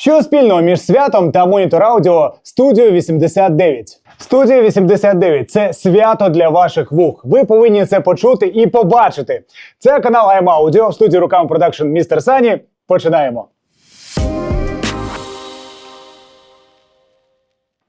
Що спільного між святом та монітор аудіо Studio 89? Studio 89 – це свято для ваших вух. Ви повинні це почути і побачити. Це канал I'm Audio в студії руками продакшн Містер Сані. Починаємо.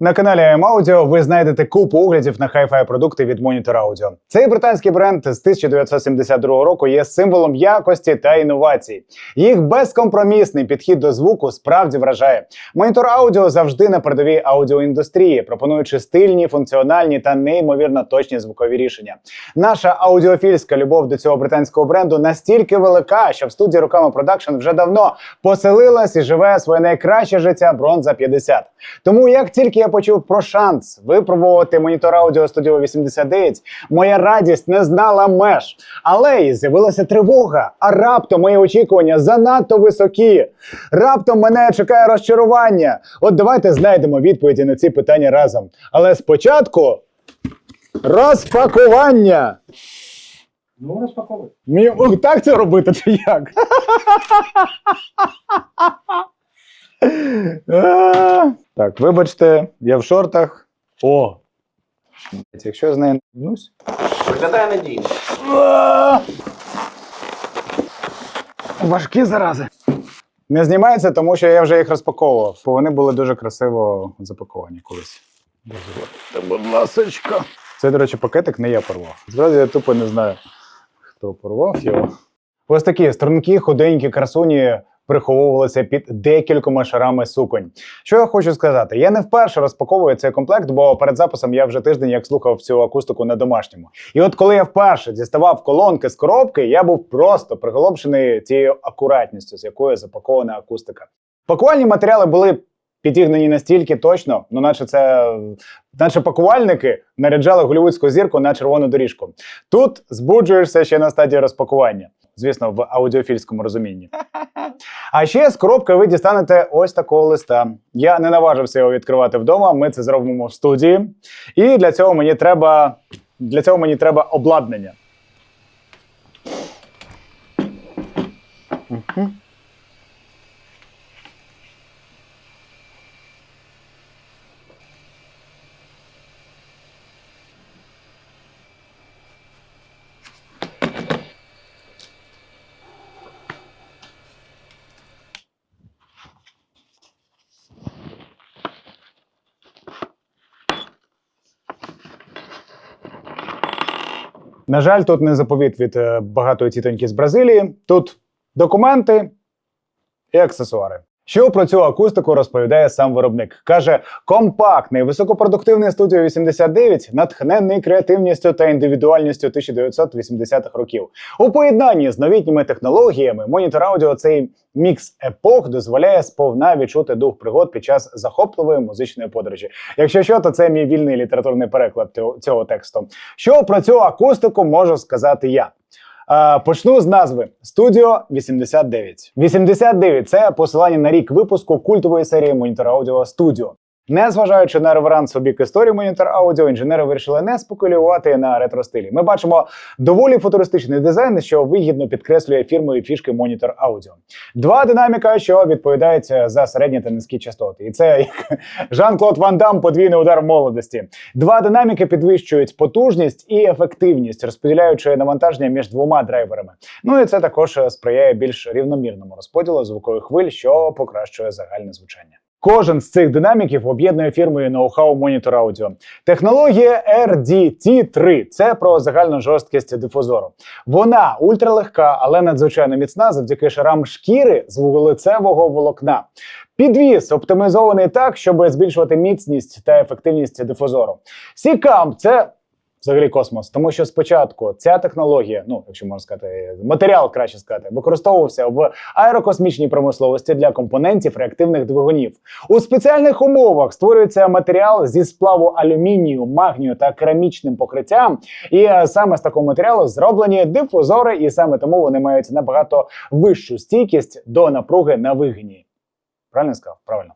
На каналі I'm Audio ви знайдете купу оглядів на хай-фай продукти від Monitor Audio. Цей британський бренд з 1972 року є символом якості та інновацій. Їх безкомпромісний підхід до звуку справді вражає. Монітор аудіо завжди на передовій аудіоіндустрії, пропонуючи стильні, функціональні та неймовірно точні звукові рішення. Наша аудіофільська любов до цього британського бренду настільки велика, що в студії руками продакшн вже давно поселилась і живе своє найкраще життя бронза 50. Тому як тільки я почув про шанс випробувати монітор аудіо Studio 89, моя радість не знала меж. Але і з'явилася тривога. А раптом мої очікування занадто високі. Раптом мене чекає розчарування. От давайте знайдемо відповіді на ці питання разом. Але спочатку розпакування. Ну, розпаковуй. О, так це робити чи як? Так, вибачте, я в шортах. О! Якщо я з нею не. Виглядає надійно. Важкі зарази. Не знімається, тому що я вже їх розпаковував, бо вони були дуже красиво запаковані колись. Будь ласочка. Це, до речі, пакетик не я порвав. Зразу я тупо не знаю, хто порвав його. Ось такі струнки, худенькі красуні приховувалися під декількома шарами суконь. Що я хочу сказати? Я не вперше розпаковую цей комплект, бо перед записом я вже тиждень як слухав цю акустику на домашньому. І от коли я вперше діставав колонки з коробки, я був просто приголомшений цією акуратністю, з якою запакована акустика. Пакувальні матеріали були підігнані настільки точно, ну наче це наче пакувальники наряджали голівудську зірку на червону доріжку. Тут збуджуєшся ще на стадії розпакування. Звісно, в аудіофільському розумінні. А ще з коробки ви дістанете ось такого листа. Я не наважився його відкривати вдома. Ми це зробимо в студії. І для цього мені треба для цього мені треба обладнання. Мгм. На жаль, тут не заповіт від е, багатої тітоньки з Бразилії. Тут документи і аксесуари. Що про цю акустику розповідає сам виробник? Каже, компактний, високопродуктивний студіо 89, натхнений креативністю та індивідуальністю 1980-х років. У поєднанні з новітніми технологіями монітор аудіо цей мікс епох дозволяє сповна відчути дух пригод під час захопливої музичної подорожі. Якщо що, то це мій вільний літературний переклад цього- тексту. Що про цю акустику можу сказати я? Е, Почну з назви Studio 89. 89 – це посилання на рік випуску культової серії монітора аудіо Studio. Незважаючи на реверанс у бік історії Monitor Audio, інженери вирішили не спекулювати на ретро-стилі. Ми бачимо доволі футуристичний дизайн, що вигідно підкреслює фірмові фішки Monitor Audio. Два динаміка, що відповідають за середні та низькі частоти. І це Жан-Клод Ван Дам подвійний удар молодості. Два динаміки підвищують потужність і ефективність, розподіляючи навантаження між двома драйверами. Ну і це також сприяє більш рівномірному розподілу звукових хвиль, що покращує загальне звучання. Кожен з цих динаміків об'єднує фірмою ноу-хау монітор аудіо. Технологія RDT3 – це про загальну жорсткість дифузору. Вона ультралегка, але надзвичайно міцна завдяки шарам шкіри з вуглецевого волокна. Підвіз оптимізований так, щоб збільшувати міцність та ефективність дифузору. Сікамп це взагалі космос, тому що спочатку ця технологія, ну якщо можна сказати, матеріал краще сказати, використовувався в аерокосмічній промисловості для компонентів реактивних двигунів. У спеціальних умовах створюється матеріал зі сплаву алюмінію, магнію та керамічним покриттям. І саме з такого матеріалу зроблені дифузори, і саме тому вони мають набагато вищу стійкість до напруги на вигині. Правильно сказав? Правильно.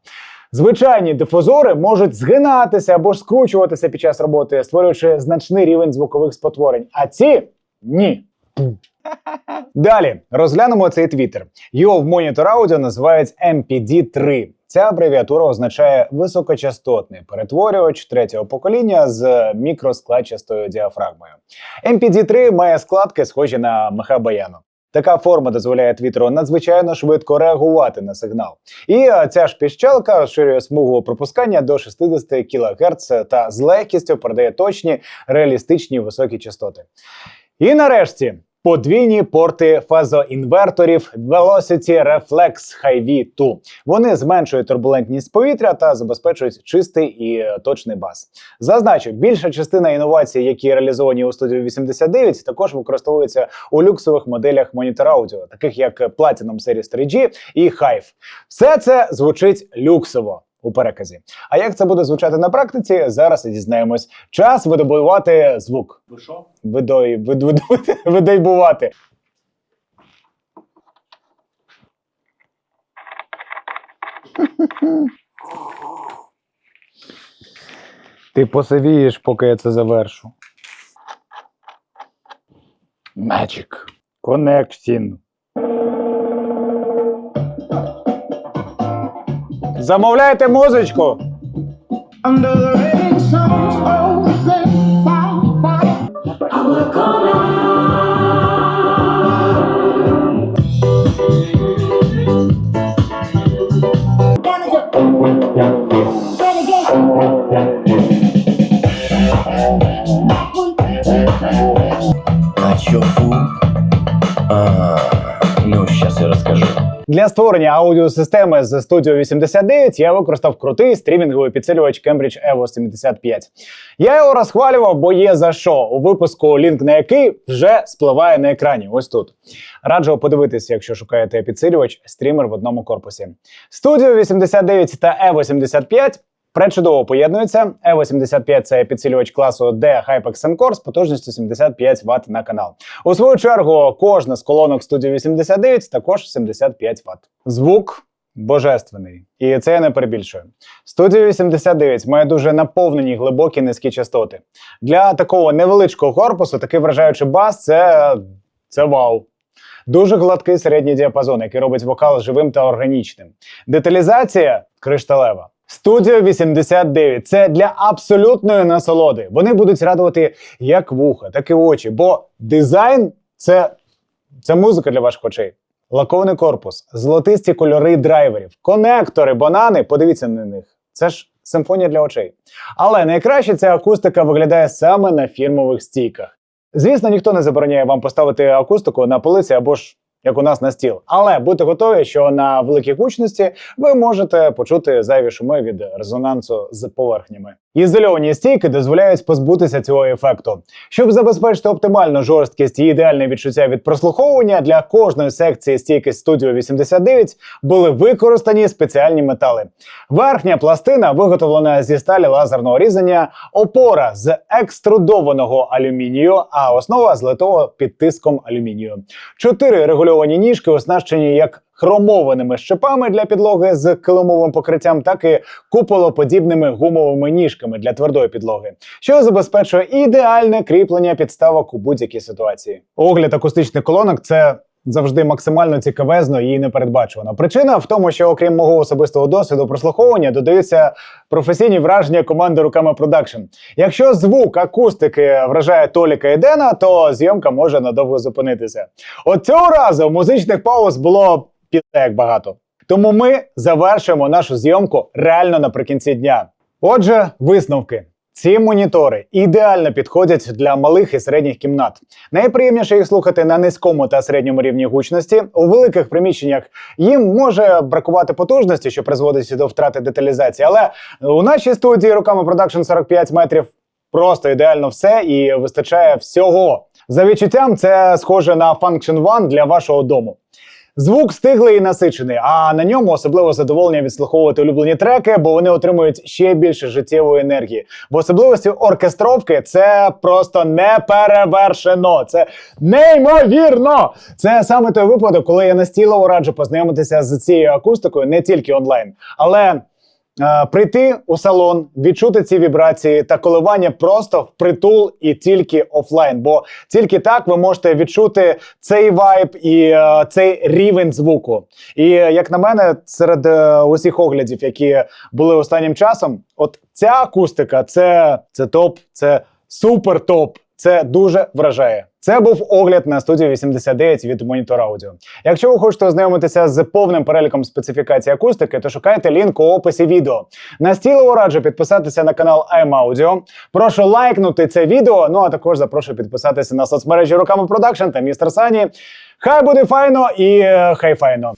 Звичайні дифузори можуть згинатися або ж скручуватися під час роботи, створюючи значний рівень звукових спотворень. А ці ні. Далі розглянемо цей твіттер. Його в монітор аудіо називають MPD-3. Ця абревіатура означає високочастотний перетворювач третього покоління з мікроскладчастою діафрагмою. MPD-3 має складки, схожі на меха баяну. Така форма дозволяє твіттеру надзвичайно швидко реагувати на сигнал. І е, ця ж піщалка розширює смугу пропускання до 60 кГц та з легкістю передає точні, реалістичні високі частоти. І нарешті подвійні порти фазоінверторів Velocity Reflex High-V 2. Вони зменшують турбулентність повітря та забезпечують чистий і точний бас. Зазначу, більша частина інновацій, які реалізовані у студії 89, також використовуються у люксових моделях монітор аудіо, таких як Platinum Series 3G і Hive. Все це звучить люксово. У переказі. А як це буде звучати на практиці, зараз і дізнаємось. Час видобувати звук. Ви що? Видой, вид, вид, видойбувати. Ти посивієш, поки я це завершу. Magic. Connection. Замовляйте музичку. Для створення аудіосистеми з Studio 89 я використав крутий стрімінговий підсилювач Cambridge Evo 75. Я його розхвалював, бо є за що у випуску, лінк на який вже спливає на екрані. Ось тут. Раджу подивитися, якщо шукаєте підсилювач, стрімер в одному корпусі. Studio 89 та Evo 75 Пречудово поєднуються. Evo 75 – це підсилювач класу D HyperX Encore з потужністю 75 Вт на канал. У свою чергу, кожна з колонок Studio 89 також 75 Вт. Звук божественний. І це я не перебільшую. Studio 89 має дуже наповнені глибокі низькі частоти. Для такого невеличкого корпусу такий вражаючий бас це, це вау. Дуже гладкий середній діапазон, який робить вокал живим та органічним. Деталізація кришталева. Studio 89 це для абсолютної насолоди. Вони будуть радувати як вуха, так і очі, бо дизайн це, це музика для ваших очей. Лакований корпус, золотисті кольори драйверів, конектори, банани. Подивіться на них. Це ж симфонія для очей. Але найкраще ця акустика виглядає саме на фірмових стійках. Звісно, ніхто не забороняє вам поставити акустику на полиці або ж як у нас на стіл. Але будьте готові, що на великій гучності ви можете почути зайві шуми від резонансу з поверхнями. Ізольовані стійки дозволяють позбутися цього ефекту. Щоб забезпечити оптимальну жорсткість і ідеальне відчуття від прослуховування, для кожної секції стійки Studio 89 були використані спеціальні метали. Верхня пластина виготовлена зі сталі лазерного різання, опора з екструдованого алюмінію, а основа з литого під тиском алюмінію. Чотири регульовані ніжки оснащені як хромованими щепами для підлоги з килимовим покриттям, так і куполоподібними гумовими ніжками для твердої підлоги, що забезпечує ідеальне кріплення підставок у будь-якій ситуації. Огляд акустичних колонок це. Завжди максимально цікавезно і непередбачувано. Причина в тому, що окрім мого особистого досвіду прослуховування, додаються професійні враження команди руками продакшн. Якщо звук акустики вражає Толіка і Дена, то зйомка може надовго зупинитися. От цього разу музичних пауз було як багато. Тому ми завершуємо нашу зйомку реально наприкінці дня. Отже, висновки. Ці монітори ідеально підходять для малих і середніх кімнат. Найприємніше їх слухати на низькому та середньому рівні гучності. У великих приміщеннях їм може бракувати потужності, що призводить до втрати деталізації. Але у нашій студії руками Production 45 метрів просто ідеально все і вистачає всього. За відчуттям, це схоже на Function One для вашого дому. Звук стиглий і насичений, а на ньому особливо задоволення відслуховувати улюблені треки, бо вони отримують ще більше життєвої енергії. В особливості оркестровки це просто неперевершено. Це неймовірно. Це саме той випадок, коли я настійливо раджу познайомитися з цією акустикою не тільки онлайн, але прийти у салон, відчути ці вібрації та коливання просто впритул і тільки офлайн. Бо тільки так ви можете відчути цей вайб і е, цей рівень звуку. І е, як на мене, серед е, усіх оглядів, які були останнім часом, от ця акустика це, це топ, це супер топ. Це дуже вражає. Це був огляд на студію 89 від Monitor Audio. Якщо ви хочете ознайомитися з повним переліком специфікацій акустики, то шукайте лінк у описі відео. Настійливо раджу підписатися на канал I'm Audio. Прошу лайкнути це відео. Ну а також запрошую підписатися на соцмережі Руками Продакшн та містер Сані. Хай буде файно і е, хай файно.